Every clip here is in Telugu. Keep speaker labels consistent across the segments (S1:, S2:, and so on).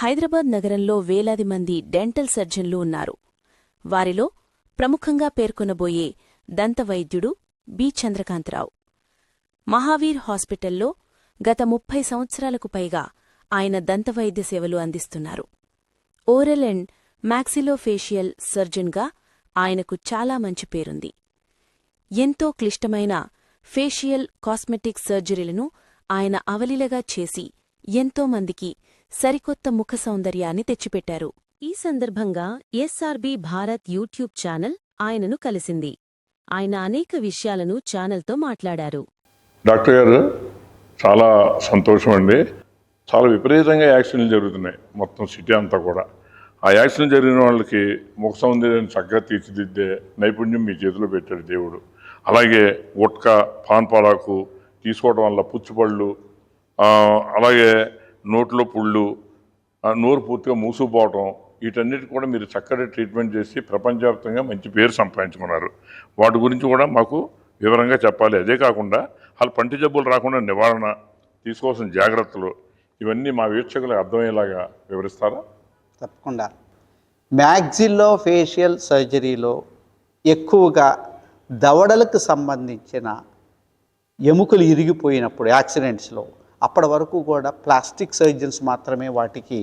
S1: హైదరాబాద్ నగరంలో వేలాది మంది డెంటల్ సర్జన్లు ఉన్నారు. వారిలో ప్రముఖంగా పేర్కొనబోయే దంతవైద్యుడు బి. చంద్రకాంతరావు. మహావీర్ హాస్పిటల్లో గత ముప్పై సంవత్సరాలకు పైగా ఆయన దంతవైద్య సేవలు అందిస్తున్నారు. ఓరల్ అండ్ మ్యాక్సిలోఫేషియల్ సర్జన్గా ఆయనకు చాలా మంచి పేరుంది. ఎంతో క్లిష్టమైన ఫేషియల్ కాస్మెటిక్ సర్జరీలను ఆయన అవలీలగా చేసి ఎంతో మందికి సరికొత్త ముఖ సౌందర్యాన్ని తెచ్చిపెట్టారు. ఈ సందర్భంగా ఎస్ఆర్బి భారత్ యూట్యూబ్ ఛానల్ ఆయనను కలిసింది. ఆయన అనేక విషయాలను ఛానల్తో మాట్లాడారు.
S2: డాక్టర్ గారు చాలా సంతోషం అండి చాలా విపరీతంగా యాక్సిడెంట్లు జరుగుతున్నాయి మొత్తం సిటీ అంతా కూడా. ఆ యాక్సిడెంట్ జరిగిన వాళ్ళకి ముఖ సౌందర్యాన్ని చక్కగా తీర్చిదిద్దే నైపుణ్యం మీ చేతిలో పెట్టాడు దేవుడు. అలాగే గుట్కా పాన్ పడాకు తీసుకోవడం వల్ల పుచ్చిపళ్ళు అలాగే నోట్లో పుళ్ళు నోరు పూర్తిగా మూసుకుపోవటం వీటన్నిటి కూడా మీరు చక్కటి ట్రీట్మెంట్ చేసి ప్రపంచవ్యాప్తంగా మంచి పేరు సంపాదించుకున్నారు. వాటి గురించి కూడా మాకు వివరంగా చెప్పాలి. అదే కాకుండా వాళ్ళు పంటి జబ్బులు రాకుండా నివారణ తీసుకోవాల్సిన జాగ్రత్తలు ఇవన్నీ మా వీక్షకులకు అర్థమయ్యేలాగా వివరిస్తారా?
S3: తప్పకుండా. మ్యాగ్జిల్లో ఫేషియల్ సర్జరీలో ఎక్కువగా దవడలకు సంబంధించిన ఎముకలు ఇరిగిపోయినప్పుడు యాక్సిడెంట్స్లో అప్పటి వరకు కూడా ప్లాస్టిక్ సర్జన్స్ మాత్రమే వాటికి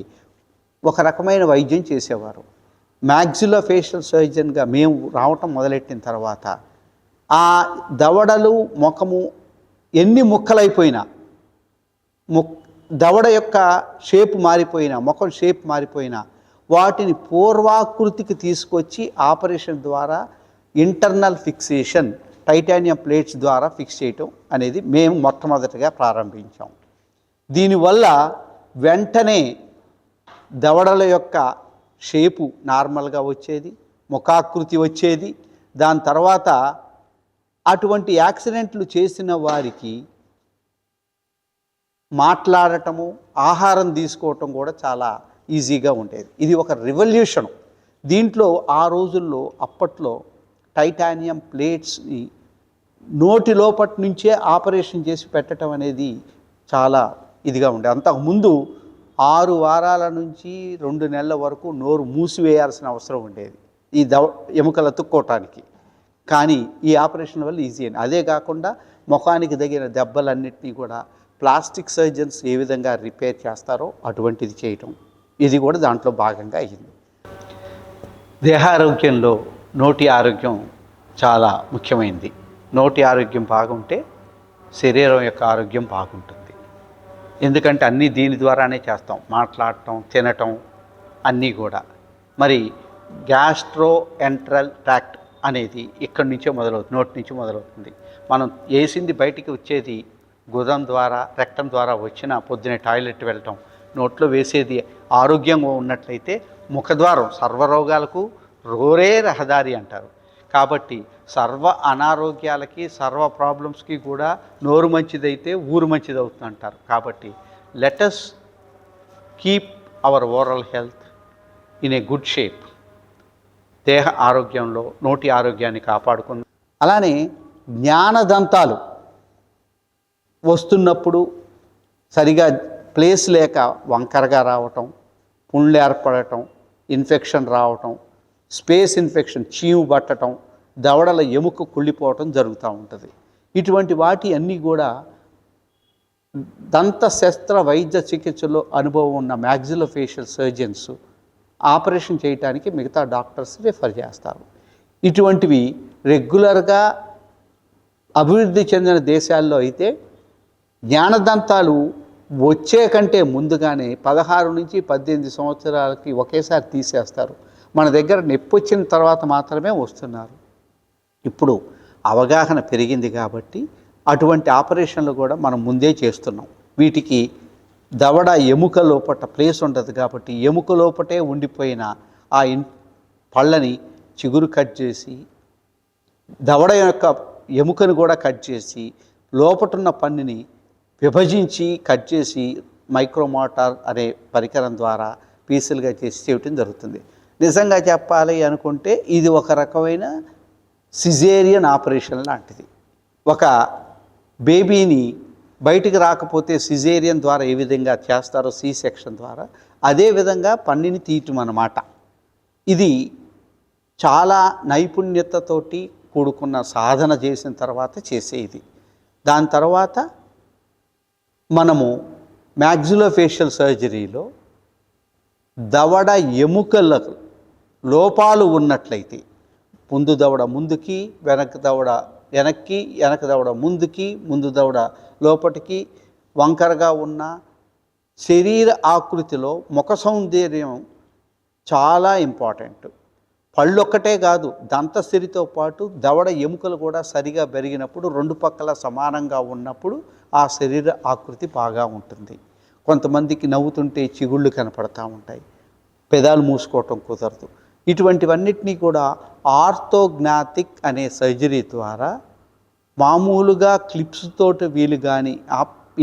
S3: ఒక రకమైన వైద్యం చేసేవారు. మ్యాగ్జులో ఫేషియల్ సర్జన్గా మేము రావటం మొదలెట్టిన తర్వాత ఆ దవడలు ముఖము ఎన్ని ముక్కలైపోయినా ముక్ దవడ యొక్క షేప్ మారిపోయినా ముఖం షేప్ మారిపోయినా వాటిని పూర్వాకృతికి తీసుకొచ్చి ఆపరేషన్ ద్వారా ఇంటర్నల్ ఫిక్సేషన్ టైటానియం ప్లేట్స్ ద్వారా ఫిక్స్ చేయటం అనేది మేము మొట్టమొదటిగా ప్రారంభించాం. దీనివల్ల వెంటనే దవడల యొక్క షేపు నార్మల్గా వచ్చేది ముఖాకృతి వచ్చేది. దాని తర్వాత అటువంటి యాక్సిడెంట్లు చేసిన వారికి మాట్లాడటము ఆహారం తీసుకోవటం కూడా చాలా ఈజీగా ఉండేది. ఇది ఒక రివల్యూషన్. దీంట్లో ఆ రోజుల్లో అప్పట్లో టైటానియం ప్లేట్స్ని నోటి లోపటి నుంచే ఆపరేషన్ చేసి పెట్టడం అనేది చాలా ఇదిగా ఉండే. అంతకుముందు ఆరు వారాల నుంచి రెండు నెలల వరకు నోరు మూసివేయాల్సిన అవసరం ఉండేది. ఈ దవ ఎముకలు అతుక్కోవటానికి కానీ ఈ ఆపరేషన్ వల్ల ఈజీ అని అదే కాకుండా ముఖానికి తగిన దెబ్బలన్నింటినీ కూడా ప్లాస్టిక్ సర్జన్స్ ఏ విధంగా రిపేర్ చేస్తారో అటువంటిది చేయటం. ఇది కూడా దాంట్లో భాగంగా అయ్యింది దేహారోగ్యంలో నోటి ఆరోగ్యం చాలా ముఖ్యమైనది నోటి ఆరోగ్యం బాగుంటే శరీరం యొక్క ఆరోగ్యం బాగుంటుంది. ఎందుకంటే అన్నీ దీని ద్వారానే చేస్తాం. మాట్లాడటం తినటం అన్నీ కూడా. మరి గ్యాస్ట్రో ఎంట్రల్ ట్రాక్ట్ అనేది ఇక్కడి నుంచే మొదలవుతుంది నోటి నుంచి మొదలవుతుంది. మనం వేసింది బయటికి వచ్చేది గుదం ద్వారా రక్తం ద్వారా వచ్చిన పొద్దునే టాయిలెట్ వెళ్ళటం నోట్లో వేసేది ఆరోగ్యంగా ఉన్నట్లయితే ముఖద్వారం సర్వరోగాలకు రోరే రహదారి అంటారు. కాబట్టి సర్వ అనారోగ్యాలకి సర్వ ప్రాబ్లమ్స్కి కూడా నోరు మంచిదైతే ఊరు మంచిది అవుతుంది అంటారు కాబట్టి let's keep our overall health in a good shape దేహ ఆరోగ్యంలో నోటి ఆరోగ్యాన్ని కాపాడుకుందాం. అలానే జ్ఞానదంతాలు వస్తున్నప్పుడు సరిగా ప్లేస్ లేక వంకరగా రావటం పుండ్లు ఏర్పడటం ఇన్ఫెక్షన్ రావటం స్పేస్ ఇన్ఫెక్షన్ చీము పట్టడం దవడల ఎముక కుళ్ళిపోవటం జరుగుతూ ఉంటుంది. ఇటువంటి వాటి అన్నీ కూడా దంత శస్త్ర వైద్య చికిత్సలో అనుభవం ఉన్న మ్యాగ్జిలోఫేషియల్ సర్జన్స్ ఆపరేషన్ చేయటానికి మిగతా డాక్టర్స్ రిఫర్ చేస్తారు. ఇటువంటివి రెగ్యులర్గా అభివృద్ధి చెందిన దేశాల్లో అయితే జ్ఞానదంతాలు వచ్చే కంటే ముందుగానే పదహారు నుంచి పద్దెనిమిది సంవత్సరాలకి ఒకేసారి తీసేస్తారు. మన దగ్గర నొప్పి వచ్చిన తర్వాత మాత్రమే వస్తున్నారు. ఇప్పుడు అవగాహన పెరిగింది కాబట్టి అటువంటి ఆపరేషన్లు కూడా మనం ముందే చేస్తున్నాం. వీటికి దవడ ఎముక లోపట ప్లేస్ ఉండదు కాబట్టి ఎముక లోపటే ఉండిపోయిన ఆ ఇన్ పళ్ళని చిగురు కట్ చేసి దవడ యొక్క ఎముకను కూడా కట్ చేసి లోపటున్న పన్నిని విభజించి కట్ చేసి మైక్రోమోటార్ అనే పరికరం ద్వారా పీసులుగా చేసి చేయటం జరుగుతుంది. నిజంగా చెప్పాలి అనుకుంటే ఇది ఒక రకమైన సిజేరియన్ ఆపరేషన్ లాంటిది. ఒక బేబీని బయటికి రాకపోతే సిజేరియన్ ద్వారా ఏ విధంగా చేస్తారో సి సెక్షన్ ద్వారా అదే విధంగా పన్నిని తీయటం అన్నమాట. ఇది చాలా నైపుణ్యతతోటి కూడుకున్న సాధన చేసిన తర్వాత చేసేది. దాని తర్వాత మనము మ్యాగ్జులోఫేషియల్ సర్జరీలో దవడ ఎముకలకు లోపాలు ఉన్నట్లయితే ముందు దవడ ముందుకి వెనక దవడ వెనక్కి వెనక దవడ ముందుకి ముందు దవడ లోపటికి వంకరగా ఉన్న శరీర ఆకృతిలో ముఖ సౌందర్యం చాలా ఇంపార్టెంట్. పళ్ళు ఒక్కటే కాదు దంతసిరితో పాటు దవడ ఎముకలు కూడా సరిగా పెరిగినప్పుడు రెండు పక్కల సమానంగా ఉన్నప్పుడు ఆ శరీర ఆకృతి బాగా ఉంటుంది. కొంతమందికి నవ్వుతుంటే చిగుళ్ళు కనపడతా ఉంటాయి. పెదాలు మూసుకోవటం కుదరదు. ఇటువంటివన్నిటినీ కూడా ఆర్థోగ్నాతిక్ అనే సర్జరీ ద్వారా మామూలుగా క్లిప్స్ తోటి వీలు కానీ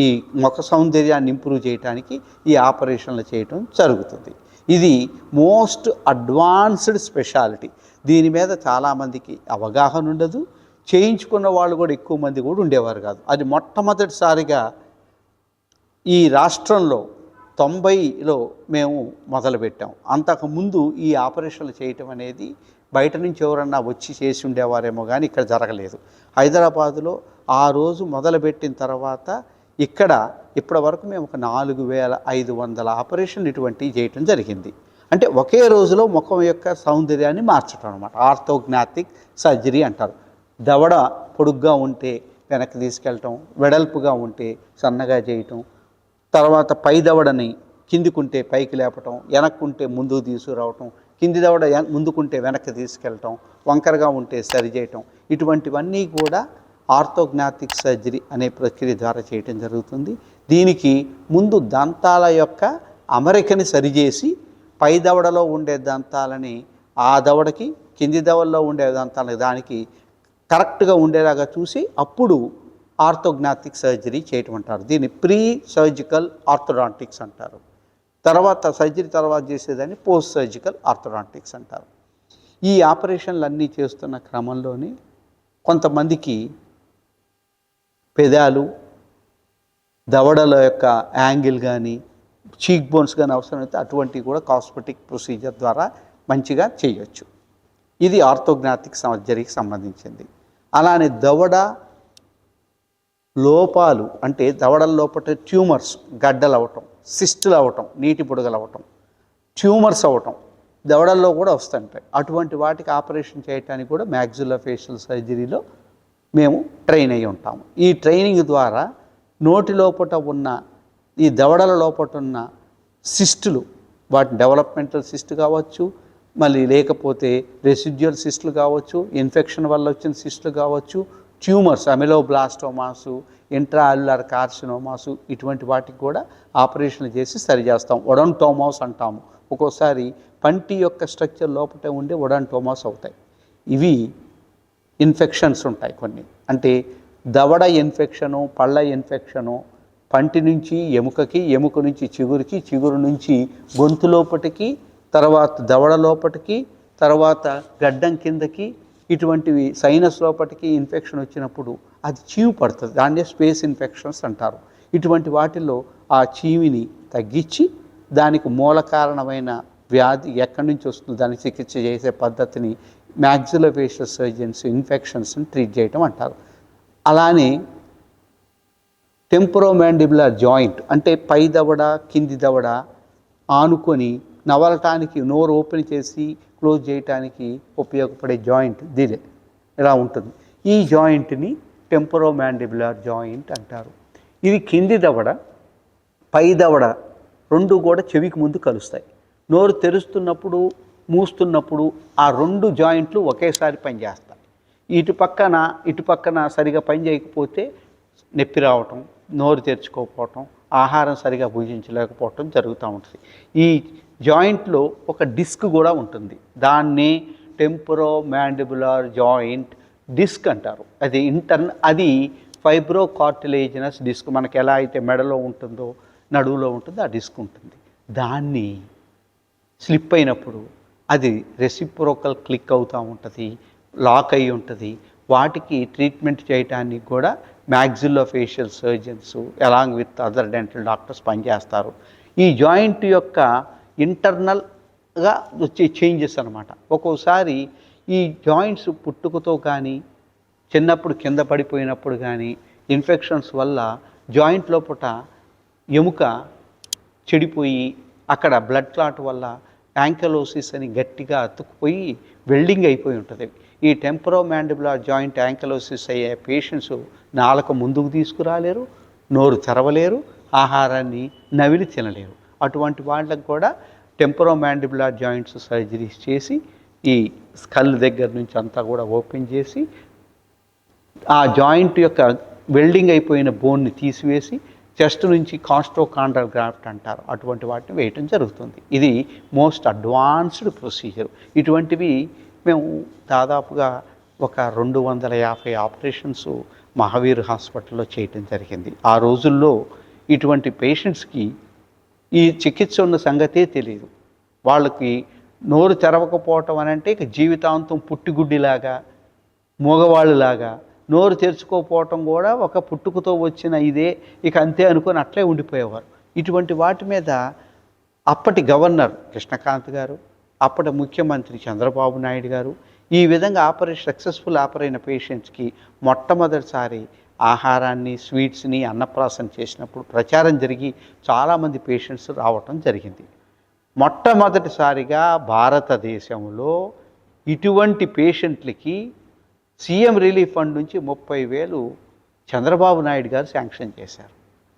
S3: ఈ ముఖ సౌందర్యాన్ని ఇంప్రూవ్ చేయడానికి ఈ ఆపరేషన్లు చేయటం జరుగుతుంది. ఇది మోస్ట్ అడ్వాన్స్డ్ స్పెషాలిటీ. దీని మీద చాలామందికి అవగాహన ఉండదు. చేయించుకున్న వాళ్ళు కూడా ఎక్కువ మంది కూడా ఉండేవారు కాదు. అది మొట్టమొదటిసారిగా ఈ రాష్ట్రంలో తొంభైలో మేము మొదలుపెట్టాం. అంతకుముందు ఈ ఆపరేషన్లు చేయటం అనేది బయట నుంచి ఎవరన్నా వచ్చి చేసి ఉండేవారేమో కానీ ఇక్కడ జరగలేదు. హైదరాబాదులో ఆ రోజు మొదలుపెట్టిన తర్వాత ఇక్కడ ఇప్పటి వరకు మేము ఒక నాలుగు వేల ఐదు వందల ఆపరేషన్లు ఇటువంటివి చేయటం జరిగింది. అంటే ఒకే రోజులో ముఖం యొక్క సౌందర్యాన్ని మార్చడం అనమాట ఆర్థోగ్నాథిక్ సర్జరీ అంటారు. దవడ పొడుగ్గా ఉంటే వెనక్కి తీసుకెళ్ళటం వెడల్పుగా ఉంటే సన్నగా చేయటం తర్వాత పై దవడని కిందికుంటే పైకి లేపటం వెనక్కుంటే ముందుకు తీసుకురావటం కింది దవడ ముందుకుంటే వెనక్కి తీసుకెళ్ళటం వంకరగా ఉంటే సరి చేయటం ఇటువంటివన్నీ కూడా ఆర్థోగ్నాటిక్ సర్జరీ అనే ప్రక్రియ ద్వారా చేయటం జరుగుతుంది. దీనికి ముందు దంతాల యొక్క అమరికని సరిచేసి పై దవడలో ఉండే దంతాలని ఆ దవడకి కింది దవడలో ఉండే దంతాలని దానికి కరెక్ట్గా ఉండేలాగా చూసి అప్పుడు ఆర్థోగ్నాటిక్ సర్జరీ చేయటం అంటారు దీన్ని ప్రీ సర్జికల్ ఆర్థోడాంటిక్స్ అంటారు. తర్వాత సర్జరీ తర్వాత చేసేదాన్ని పోస్ట్ సర్జికల్ ఆర్థోడాంటిక్స్ అంటారు. ఈ ఆపరేషన్లు అన్నీ చేస్తున్న క్రమంలోనే కొంతమందికి పెదాలు దవడల యొక్క యాంగిల్ కానీ చీక్ బోన్స్ కానీ అవసరమైతే అటువంటివి కూడా కాస్మెటిక్ ప్రొసీజర్ ద్వారా మంచిగా చేయొచ్చు. ఇది ఆర్థోగ్నాటిక్ సర్జరీకి సంబంధించింది. అలానే దవడ లోపాలు అంటే దవడల లోపల ట్యూమర్స్ గడ్డలు అవటం సిస్టులు అవటం నీటి బుడగలు అవటం ట్యూమర్స్ అవటం దవడల్లో కూడా వస్తుంటాయి అటువంటి వాటికి ఆపరేషన్ చేయడానికి కూడా మ్యాక్సిలో ఫేషియల్ సర్జరీలో మేము ట్రైన్ అయి ఉంటాము. ఈ ట్రైనింగ్ ద్వారా నోటి లోపట ఉన్న ఈ దవడల లోపట ఉన్న సిస్టులు వాటి డెవలప్మెంటల్ సిస్ట్ కావచ్చు మళ్ళీ లేకపోతే రెసిడ్యువల్ సిస్టులు కావచ్చు ఇన్ఫెక్షన్ వల్ల వచ్చిన సిస్టులు కావచ్చు ట్యూమర్స్ అమిలోబ్లాస్టోమాసు ఇంట్రాల్యులర్ కార్సినోమాసు ఇటువంటి వాటికి కూడా ఆపరేషన్లు చేసి సరిచేస్తాం. ఒడంటోమాస్ అంటాము. ఒక్కోసారి పంటి యొక్క స్ట్రక్చర్ లోపటే ఉండే ఒడంటోమాస్ అవుతాయి. ఇవి ఇన్ఫెక్షన్స్ ఉంటాయి కొన్ని. అంటే దవడ ఇన్ఫెక్షను పళ్ళ ఇన్ఫెక్షను పంటి నుంచి ఎముకకి ఎముక నుంచి చిగురికి చిగురు నుంచి గొంతు లోపటికి తర్వాత దవడ లోపటికి తర్వాత గడ్డం కిందకి ఇటువంటివి సైనస్ లోపటికి ఇన్ఫెక్షన్ వచ్చినప్పుడు అది చీవు పడుతుంది. దాన్నే స్పేస్ ఇన్ఫెక్షన్స్ అంటారు. ఇటువంటి వాటిల్లో ఆ చీవిని తగ్గించి దానికి మూల కారణమైన వ్యాధి ఎక్కడి నుంచి వస్తుందో దానికి చికిత్స చేసే పద్ధతిని మ్యాక్సిలోఫేషియల్ సర్జన్స్ ఇన్ఫెక్షన్స్ని ట్రీట్ చేయటం అంటారు. అలానే టెంపరోమాండిబులర్ జాయింట్ అంటే పై దవడ కింది దవడ ఆనుకొని నవలటానికి నోరు ఓపెన్ చేసి క్లోజ్ చేయటానికి ఉపయోగపడే జాయింట్ దీదే ఇలా ఉంటుంది. ఈ జాయింట్ని టెంపరో మ్యాండిబులర్ జాయింట్ అంటారు. ఇది కింది దవడ పై దవడ రెండు కూడా చెవికి ముందు కలుస్తాయి. నోరు తెరుస్తున్నప్పుడు మూస్తున్నప్పుడు ఆ రెండు జాయింట్లు ఒకేసారి పనిచేస్తాయి. ఇటు పక్కన ఇటు పక్కన సరిగా పని చేయకపోతే నొప్పి రావటం నోరు తెరుచుకోకపోవటం ఆహారం సరిగా భుజించలేకపోవటం జరుగుతూ ఉంటుంది. ఈ జాయింట్లో ఒక డిస్క్ కూడా ఉంటుంది. దాన్ని టెంపరో మ్యాండిబులర్ జాయింట్ డిస్క్ అంటారు. అది ఇంటర్న్ అది ఫైబ్రో కార్టిలేజినస్ డిస్క్ మనకు ఎలా అయితే మెడలో ఉంటుందో నడువులో ఉంటుందో ఆ డిస్క్ ఉంటుంది. దాన్ని స్లిప్ అయినప్పుడు అది రెసిప్రోకల్ క్లిక్ అవుతూ ఉంటుంది లాక్ అయి ఉంటుంది. వాటికి ట్రీట్మెంట్ చేయడానికి కూడా maxillo facial surgeons along with other dental doctors పనిచేస్తారు. ఈ జాయింట్ యొక్క ఇంటర్నల్గా వచ్చే చేంజెస్ అనమాట ఒక్కోసారి ఈ జాయింట్స్ పుట్టుకతో కానీ చిన్నప్పుడు కింద పడిపోయినప్పుడు కానీ ఇన్ఫెక్షన్స్ వల్ల జాయింట్ లోపల ఎముక చెడిపోయి అక్కడ బ్లడ్ క్లాట్ వల్ల యాంకలోసిస్ అని గట్టిగా అతుక్కుపోయి వెల్డింగ్ అయిపోయి ఉంటుంది. ఈ టెంపరో మ్యాండిబులర్ జాయింట్ యాంకలోసిస్ అయ్యే పేషెంట్స్ నాలుక ముందుకు తీసుకురాలేరు నోరు తెరవలేరు ఆహారాన్ని నవిలి తినలేరు. అటువంటి వాళ్ళకు కూడా టెంపరో మ్యాండిబులర్ జాయింట్స్ సర్జరీస్ చేసి ఈ స్కల్ దగ్గర నుంచి అంతా కూడా ఓపెన్ చేసి ఆ జాయింట్ యొక్క వెల్డింగ్ అయిపోయిన బోన్ని తీసివేసి చెస్ట్ నుంచి కాస్ట్రోకాండ్రల్ గ్రాఫ్ట్ అంటారు. అటువంటి వాటిని వేయటం జరుగుతుంది. ఇది మోస్ట్ అడ్వాన్స్డ్ ప్రొసీజర్. ఇటువంటివి మేము దాదాపుగా ఒక రెండు వందల యాభై ఆపరేషన్స్ మహావీర్ హాస్పిటల్లో చేయటం జరిగింది. ఆ రోజుల్లో ఇటువంటి పేషెంట్స్కి ఈ చికిత్స ఉన్న సంగతే తెలియదు వాళ్ళకి నోరు తెరవకపోవటం అని అంటే ఇక జీవితాంతం పుట్టిగుడ్డిలాగా మగవాళ్ళులాగా నోరు తెరుచుకోకపోవటం కూడా ఒక పుట్టుకతో వచ్చిన ఇదే. ఇక అంతే అనుకొని అట్లే ఉండిపోయేవారు. ఇటువంటి వాటి మీద అప్పటి గవర్నర్ కృష్ణకాంత్ గారు అప్పటి ముఖ్యమంత్రి చంద్రబాబు నాయుడు గారు ఈ విధంగా ఆపరేషన్ సక్సెస్ఫుల్ ఆపరైన పేషెంట్స్కి మొట్టమొదటిసారి ఆహారాన్ని స్వీట్స్ని అన్నప్రాసన చేసినప్పుడు ప్రచారం జరిగి చాలామంది పేషెంట్స్ రావటం జరిగింది. మొట్టమొదటిసారిగా భారతదేశంలో ఇటువంటి పేషెంట్లకి సీఎం రిలీఫ్ ఫండ్ నుంచి ముప్పై వేలు చంద్రబాబు నాయుడు గారు శాంక్షన్ చేశారు.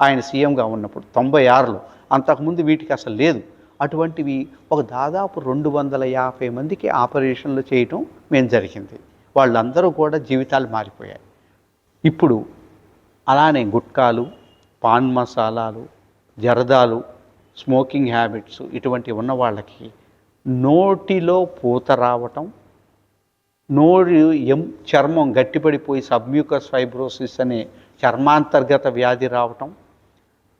S3: ఆయన సీఎంగా ఉన్నప్పుడు తొంభై ఆరులో. అంతకుముందు వీటికి అసలు లేదు. అటువంటివి ఒక దాదాపు రెండు వందల యాభై మందికి ఆపరేషన్లు చేయటం మేము జరిగింది. వాళ్ళందరూ కూడా జీవితాలు మారిపోయాయి. ఇప్పుడు అలానే గుట్కాలు పాన్ మసాలాలు జరదాలు స్మోకింగ్ హ్యాబిట్స్ ఇటువంటి ఉన్న వాళ్ళకి నోటిలో పూత రావటం నోరు ఎం చర్మం గట్టిపడిపోయి సబ్మ్యూకస్ ఫైబ్రోసిస్ అనే చర్మాంతర్గత వ్యాధి రావటం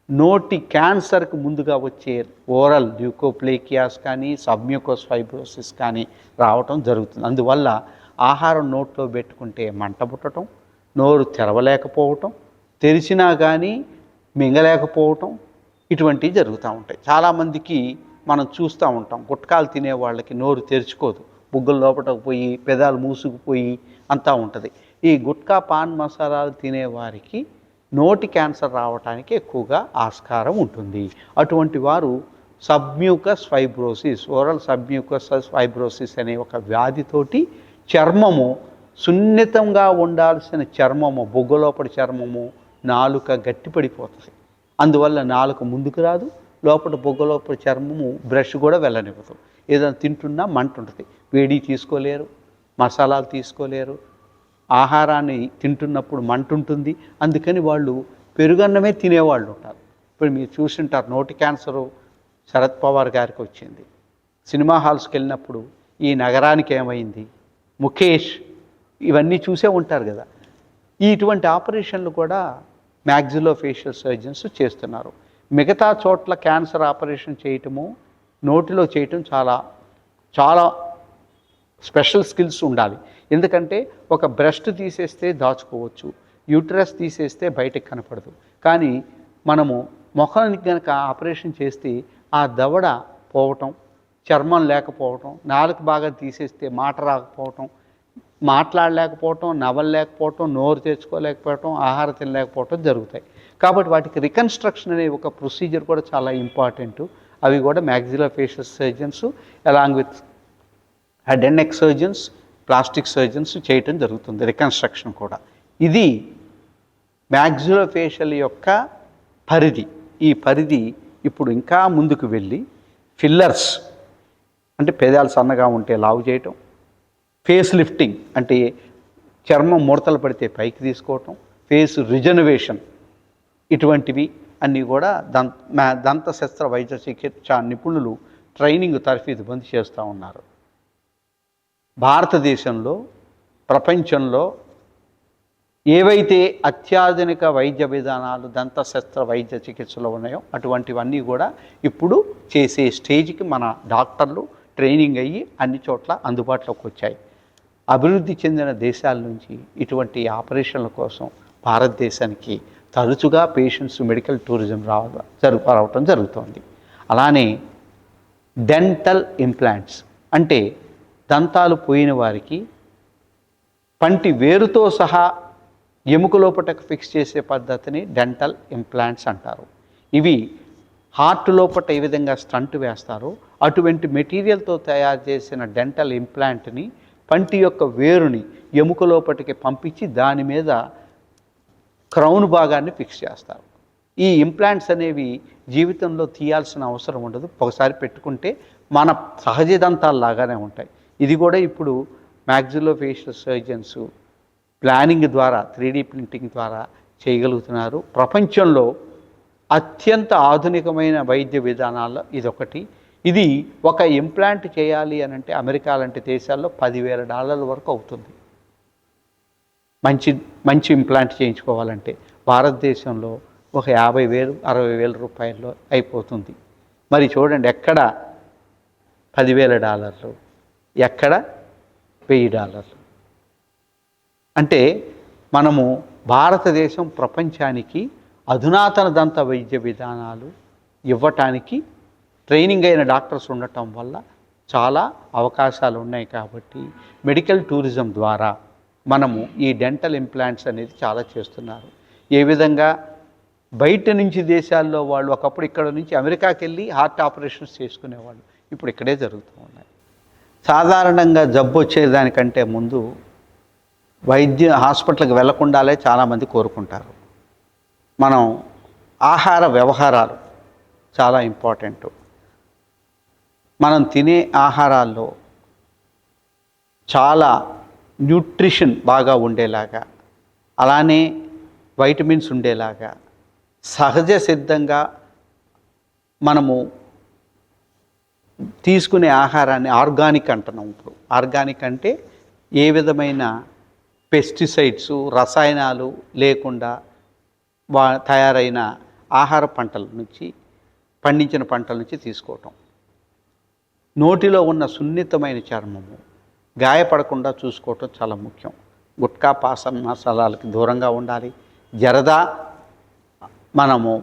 S3: నోటి క్యాన్సర్కి ముందుగా వచ్చే ఓరల్ డ్యూకోప్లేకియాస్ కానీ సబ్మ్యూకస్ ఫైబ్రోసిస్ కానీ రావటం జరుగుతుంది. అందువల్ల ఆహారం నోట్లో పెట్టుకుంటే మంట పుట్టడం నోరు తెరవలేకపోవటం తెరిచినా కానీ మింగలేకపోవటం ఇటువంటివి జరుగుతూ ఉంటాయి. చాలామందికి మనం చూస్తూ ఉంటాం. గుట్కాలు తినే వాళ్ళకి నోరు తెరుచుకోదు. బుగ్గల లోపటకు పోయి పెదాలు మూసుకుపోయి అంతా ఉంటుంది. ఈ గుట్కా పాన్ మసాలాలు తినేవారికి నోటి క్యాన్సర్ రావడానికి ఎక్కువగా ఆస్కారం ఉంటుంది. అటువంటి వారు submucous fibrosis oral submucous fibrosis అనే ఒక వ్యాధితోటి చర్మము సున్నితంగా ఉండాల్సిన చర్మము బొగ్గలోపటి చర్మము నాలుక గట్టిపడిపోతుంది. అందువల్ల నాలుక ముందుకు రాదు లోపల బొగ్గలోపల చర్మము బ్రష్ కూడా వెళ్ళనివ్వదు. ఏదైనా తింటున్నా మంట ఉంటుంది వేడి తీసుకోలేరు మసాలాలు తీసుకోలేరు ఆహారాన్ని తింటున్నప్పుడు మంట ఉంటుంది అందుకని వాళ్ళు పెరుగన్నమే తినేవాళ్ళు ఉంటారు. ఇప్పుడు మీరు చూసింటారు నోటి క్యాన్సరు శరద్ పవార్ గారికి వచ్చింది. సినిమా హాల్స్కి వెళ్ళినప్పుడు ఈ నగరానికి ఏమైంది? ముఖేష్ ఇవన్నీ చూసే ఉంటారు కదా. ఇటువంటి ఆపరేషన్లు కూడా మ్యాగ్జిలో ఫేషియల్ సర్జన్స్ చేస్తున్నారు. మిగతా చోట్ల క్యాన్సర్ ఆపరేషన్ చేయటము నోటిలో చేయటం చాలా చాలా స్పెషల్ స్కిల్స్ ఉండాలి. ఎందుకంటే ఒక బ్రెస్ట్ తీసేస్తే దాచుకోవచ్చు యూట్రస్ తీసేస్తే బయటకు కనపడదు. కానీ మనము ముఖానికి కనుక ఆపరేషన్ చేస్తే ఆ దవడ పోవటం చర్మం లేకపోవటం నాలుగు బాగా తీసేస్తే మాట రాకపోవటం మాట్లాడలేకపోవటం నవ్వలేకపోవటం నోరు తెచ్చుకోలేకపోవటం ఆహారం తినలేకపోవటం జరుగుతాయి. కాబట్టి వాటికి రికన్స్ట్రక్షన్ అనే ఒక ప్రొసీజర్ కూడా చాలా ఇంపార్టెంట్. అవి కూడా maxillo facial surgeons along with head and neck surgeons plastic surgeons చేయటం జరుగుతుంది రికన్స్ట్రక్షన్ కూడా. ఇది మ్యాగ్జిలోఫేషియల్ యొక్క పరిధి. ఈ పరిధి ఇప్పుడు ఇంకా ముందుకు వెళ్ళి ఫిల్లర్స్ అంటే పెదాలు సన్నగా ఉంటే లావు చేయటం ఫేస్ లిఫ్టింగ్ అంటే చర్మం ముడతలు పడితే పైకి తీసుకోవటం ఫేస్ రిజనవేషన్ ఇటువంటివి అన్నీ కూడా దంత మా దంత శస్త్ర వైద్య చికిత్స నిపుణులు ట్రైనింగ్ తరఫీదు బంద్ చేస్తూ ఉన్నారు. భారతదేశంలో ప్రపంచంలో ఏవైతే అత్యాధునిక వైద్య విధానాలు దంత శస్త్ర వైద్య చికిత్సలో ఉన్నాయో అటువంటివన్నీ కూడా ఇప్పుడు చేసే స్టేజ్కి మన డాక్టర్లు ట్రైనింగ్ అయ్యి అన్ని చోట్ల అందుబాటులోకి వచ్చాయి. అభివృద్ధి చెందిన దేశాల నుంచి ఇటువంటి ఆపరేషన్ల కోసం భారతదేశానికి తరచుగా పేషెంట్స్ మెడికల్ టూరిజం రావ జరుగు రావటం జరుగుతోంది. అలానే డెంటల్ ఇంప్లాంట్స్ అంటే దంతాలు పోయిన వారికి పంటి వేరుతో సహా ఎముక లోపటకు ఫిక్స్ చేసే పద్ధతిని డెంటల్ ఇంప్లాంట్స్ అంటారు. ఇవి హార్ట్ లోపట ఏ విధంగా స్టంట్ వేస్తారో అటువంటి మెటీరియల్తో తయారు చేసిన డెంటల్ ఇంప్లాంట్ని పంటి యొక్క వేరుని ఎముక లోపటికి పంపించి దాని మీద క్రౌన్ భాగాన్ని ఫిక్స్ చేస్తారు. ఈ ఇంప్లాంట్స్ అనేవి జీవితంలో తీయాల్సిన అవసరం ఉండదు. ఒకసారి పెట్టుకుంటే మన సహజ దంతాల్లాగానే ఉంటాయి. ఇది కూడా ఇప్పుడు మ్యాక్సిలో ఫేషియల్ సర్జన్స్ ప్లానింగ్ ద్వారా త్రీడీ ప్రింటింగ్ ద్వారా చేయగలుగుతున్నారు. ప్రపంచంలో అత్యంత ఆధునికమైన వైద్య విధానాల్లో ఇదొకటి. ఇది ఒక ఇంప్లాంట్ చేయాలి అని అంటే అమెరికా లాంటి దేశాల్లో పదివేల డాలర్ల వరకు అవుతుంది. మంచి మంచి ఇంప్లాంట్ చేయించుకోవాలంటే భారతదేశంలో ఒక యాభై వేలు అరవై వేల రూపాయల్లో అయిపోతుంది. మరి చూడండి ఎక్కడ పదివేల డాలర్లు ఎక్కడ వెయ్యి డాలర్లు. అంటే మనము భారతదేశం ప్రపంచానికి అధునాతన దంత వైద్య విధానాలు ఇవ్వటానికి ట్రైనింగ్ అయిన డాక్టర్స్ ఉండటం వల్ల చాలా అవకాశాలు ఉన్నాయి కాబట్టి మెడికల్ టూరిజం ద్వారా మనము ఈ డెంటల్ ఇంప్లాంట్స్ అనేది చాలా చేస్తున్నారు. ఏ విధంగా బయట నుంచి దేశాల్లో వాళ్ళు ఒకప్పుడు ఇక్కడ నుంచి అమెరికాకి వెళ్ళి హార్ట్ ఆపరేషన్స్ చేసుకునేవాళ్ళు ఇప్పుడు ఇక్కడే జరుగుతూ ఉన్నాయి. సాధారణంగా జబ్బు వచ్చేదానికంటే ముందు వైద్య హాస్పిటల్కి వెళ్ళకుండాలే చాలామంది కోరుకుంటారు. మనం ఆహార వ్యవహారాలు చాలా ఇంపార్టెంట్. మనం తినే ఆహారాల్లో చాలా న్యూట్రిషన్ బాగా ఉండేలాగా అలానే వైటమిన్స్ ఉండేలాగా సహజ సిద్ధంగా మనము తీసుకునే ఆహారాన్ని ఆర్గానిక్ అంటున్నాం ఇప్పుడు. ఆర్గానిక్ అంటే ఏ విధమైన పెస్టిసైడ్స్ రసాయనాలు లేకుండా వా తయారైన ఆహార పంటల నుంచి పండించిన పంటల నుంచి తీసుకోవటం. నోటిలో ఉన్న సున్నితమైన చర్మము. గాయపడకుండా చూసుకోవటం చాలా ముఖ్యం. గుట్కా పాసం మసాలాలకి దూరంగా ఉండాలి. జరదా మనము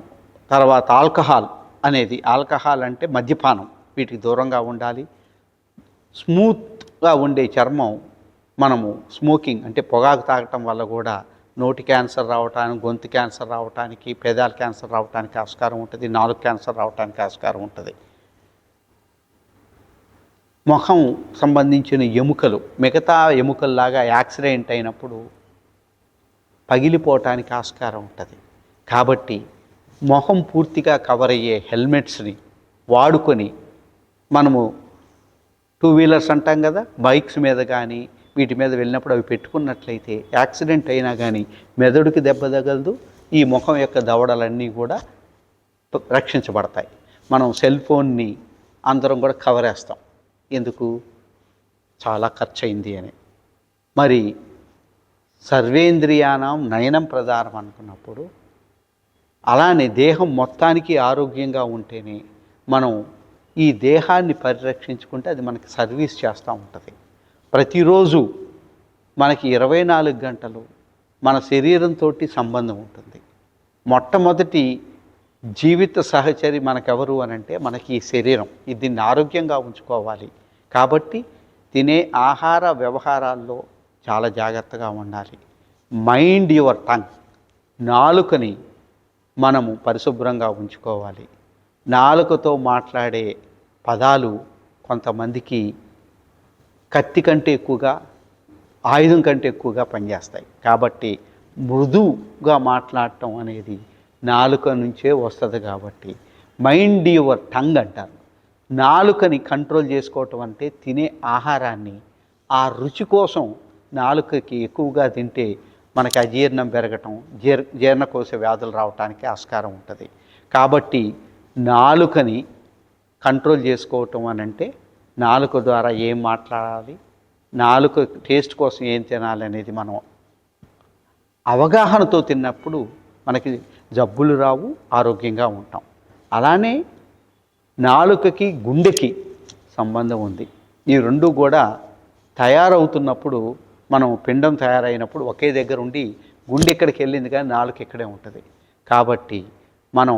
S3: తర్వాత ఆల్కహాల్ అనేది ఆల్కహాల్ అంటే మద్యపానం. వీటికి దూరంగా ఉండాలి. స్మూత్గా ఉండే చర్మం మనము స్మోకింగ్ అంటే పొగాకు తాగటం వల్ల కూడా నోటి క్యాన్సర్ రావటానికి గొంతు క్యాన్సర్ రావటానికి పేదాల క్యాన్సర్ రావటానికి ఆస్కారం ఉంటుంది నాలుగు క్యాన్సర్ రావటానికి ఆస్కారం ఉంటుంది. ముఖం సంబంధించిన ఎముకలు మిగతా ఎముకల్లాగా యాక్సిడెంట్ అయినప్పుడు పగిలిపోవటానికి ఆస్కారం ఉంటుంది. కాబట్టి మొహం పూర్తిగా కవర్ అయ్యే హెల్మెట్స్ని వాడుకొని మనము టూ వీలర్స్ అంటాం కదా బైక్స్ మీద కానీ వీటి మీద వెళ్ళినప్పుడు అవి పెట్టుకున్నట్లయితే యాక్సిడెంట్ అయినా కానీ మెదడుకి దెబ్బ తగలదు ఈ ముఖం యొక్క దవడలన్నీ కూడా రక్షించబడతాయి. మనం సెల్ ఫోన్ని అందరం కూడా కవర్ వేస్తాం ఎందుకు? చాలా ఖర్చయింది అని. మరి సర్వేంద్రియానం నయనం ప్రధానం అనుకున్నప్పుడు అలానే దేహం మొత్తానికి ఆరోగ్యంగా ఉంటేనే మనం ఈ దేహాన్ని పరిరక్షించుకుంటే అది మనకి సర్వీస్ చేస్తూ ఉంటుంది. ప్రతిరోజు మనకి ఇరవై నాలుగు గంటలు మన శరీరంతో సంబంధం ఉంటుంది. మొట్టమొదటి జీవిత సహచరి మనకెవరు అని అంటే మనకి ఈ శరీరం. ఇది దీన్ని ఆరోగ్యంగా ఉంచుకోవాలి. కాబట్టి తినే ఆహార వ్యవహారాల్లో చాలా జాగ్రత్తగా ఉండాలి. మైండ్ యువర్ టంగ్ నాలుకని మనము పరిశుభ్రంగా ఉంచుకోవాలి. నాలుకతో మాట్లాడే పదాలు కొంతమందికి కత్తి కంటే ఎక్కువగా ఆయుధం కంటే ఎక్కువగా పనిచేస్తాయి. కాబట్టి మృదువుగా మాట్లాడటం అనేది నాలుక నుంచే వస్తుంది కాబట్టి మైండ్ యువర్ టంగ్ అంటారు. నాలుకని కంట్రోల్ చేసుకోవటం అంటే తినే ఆహారాన్ని ఆ రుచి కోసం నాలుకకి ఎక్కువగా తింటే మనకి అజీర్ణం పెరగటం జీర్ జీర్ణకోశ వ్యాధులు రావడానికి ఆస్కారం ఉంటుంది. కాబట్టి నాలుకని కంట్రోల్ చేసుకోవటం అని అంటే నాలుక ద్వారా ఏం మాట్లాడాలి నాలుక టేస్ట్ కోసం ఏం తినాలి అనేది మనం అవగాహనతో తిన్నప్పుడు మనకి జబ్బులు రావు ఆరోగ్యంగా ఉంటాం. అలానే నాలుకకి గుండెకి సంబంధం ఉంది. ఈ రెండు కూడా తయారవుతున్నప్పుడు మనం పిండం తయారైనప్పుడు ఒకే దగ్గర ఉండి గుండె ఎక్కడికి వెళ్ళింది కానీ నాలుక ఇక్కడే ఉంటుంది. కాబట్టి మనం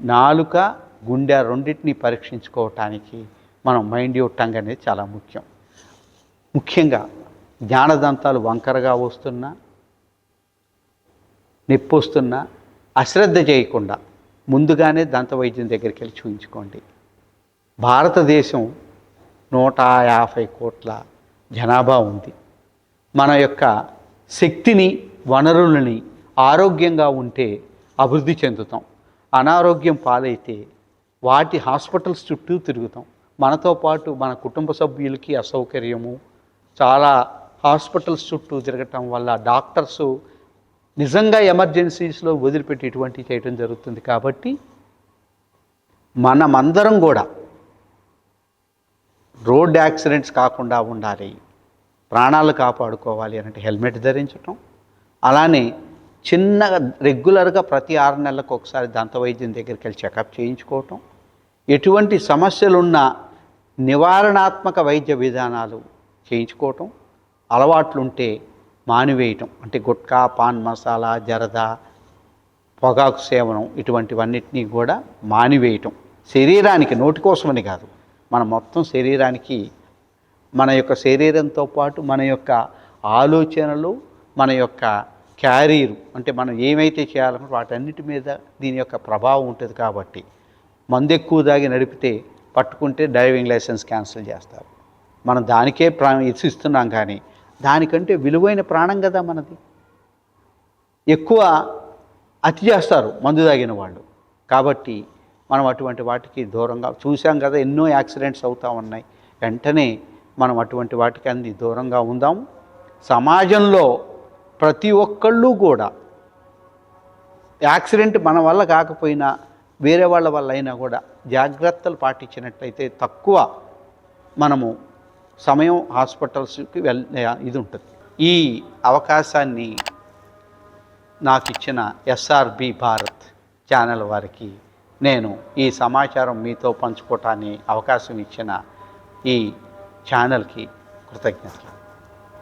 S3: నాలుక గుండె రెండింటిని పరీక్షించుకోవటానికి మనం మైండ్ యూ టంగ్ అనేది చాలా ముఖ్యం. ముఖ్యంగా జ్ఞానదంతాలు వంకరగా వస్తున్నా నొప్పి వస్తున్నా అశ్రద్ధ చేయకుండా ముందుగానే దంత వైద్యం దగ్గరికి వెళ్ళి చూయించుకోండి. భారతదేశం నూట యాభై కోట్ల జనాభా ఉంది. మన యొక్క శక్తిని వనరులని ఆరోగ్యంగా ఉంటే అభివృద్ధి చెందుతాం. అనారోగ్యం పాలైతే వాటి హాస్పిటల్స్ చుట్టూ తిరుగుతాం. మనతో పాటు మన కుటుంబ సభ్యులకి అసౌకర్యము చాలా హాస్పిటల్స్ చుట్టూ తిరగటం వల్ల డాక్టర్సు నిజంగా ఎమర్జెన్సీస్లో వదిలిపెట్టి ఇటువంటి చేయడం జరుగుతుంది కాబట్టి మనమందరం కూడా రోడ్ యాక్సిడెంట్స్ కాకుండా ఉండాలి ప్రాణాలు కాపాడుకోవాలి అంటే హెల్మెట్ ధరించటం అలానే చిన్నగా రెగ్యులర్గా ప్రతి ఆరు నెలలకు ఒకసారి దంత వైద్యం దగ్గరికి వెళ్ళి చెకప్ చేయించుకోవటం ఎటువంటి సమస్యలున్న నివారణాత్మక వైద్య విధానాలు చేయించుకోవటం అలవాట్లుంటే మానివేయటం. అంటే గుట్కా పాన్ మసాలా జరద పొగాకు సేవనం ఇటువంటివన్నిటినీ కూడా మానివేయటం. శరీరానికి నోటి కోసమని కాదు. మన మొత్తం శరీరానికి మన యొక్క శరీరంతో పాటు మన యొక్క ఆలోచనలు మన యొక్క క్యారీరు అంటే మనం ఏమైతే చేయాలనుకుంటే వాటన్నిటి మీద దీని యొక్క ప్రభావం ఉంటుంది కాబట్టి మందు ఎక్కువ దాగి నడిపితే పట్టుకుంటే డ్రైవింగ్ లైసెన్స్ క్యాన్సిల్ చేస్తారు. మనం దానికే ప్రా ఇస్తున్నాం కానీ దానికంటే విలువైన ప్రాణం కదా మనది. ఎక్కువ అతి చేస్తారు మందు తాగిన వాళ్ళు. కాబట్టి మనం అటువంటి వాటికి దూరంగా చూసాం కదా ఎన్నో యాక్సిడెంట్స్ అవుతూ ఉన్నాయి. వెంటనే మనం అటువంటి వాటికి అంది దూరంగా ఉందాం. సమాజంలో ప్రతి ఒక్కళ్ళు కూడా యాక్సిడెంట్ మన వల్ల కాకపోయినా వేరే వాళ్ళ వల్ల అయినా కూడా జాగ్రత్తలు పాటించినట్లయితే తక్కువ మనము సమయం హాస్పిటల్స్కి వెల్ ఇది ఉంటుంది. ఈ అవకాశాన్ని నాకు ఇచ్చిన ఎస్ఆర్బి భారత్ ఛానల్ వారికి నేను ఈ సమాచారం మీతో పంచుకోవటానికి అవకాశం ఇచ్చిన ఈ ఛానల్కి కృతజ్ఞతలు.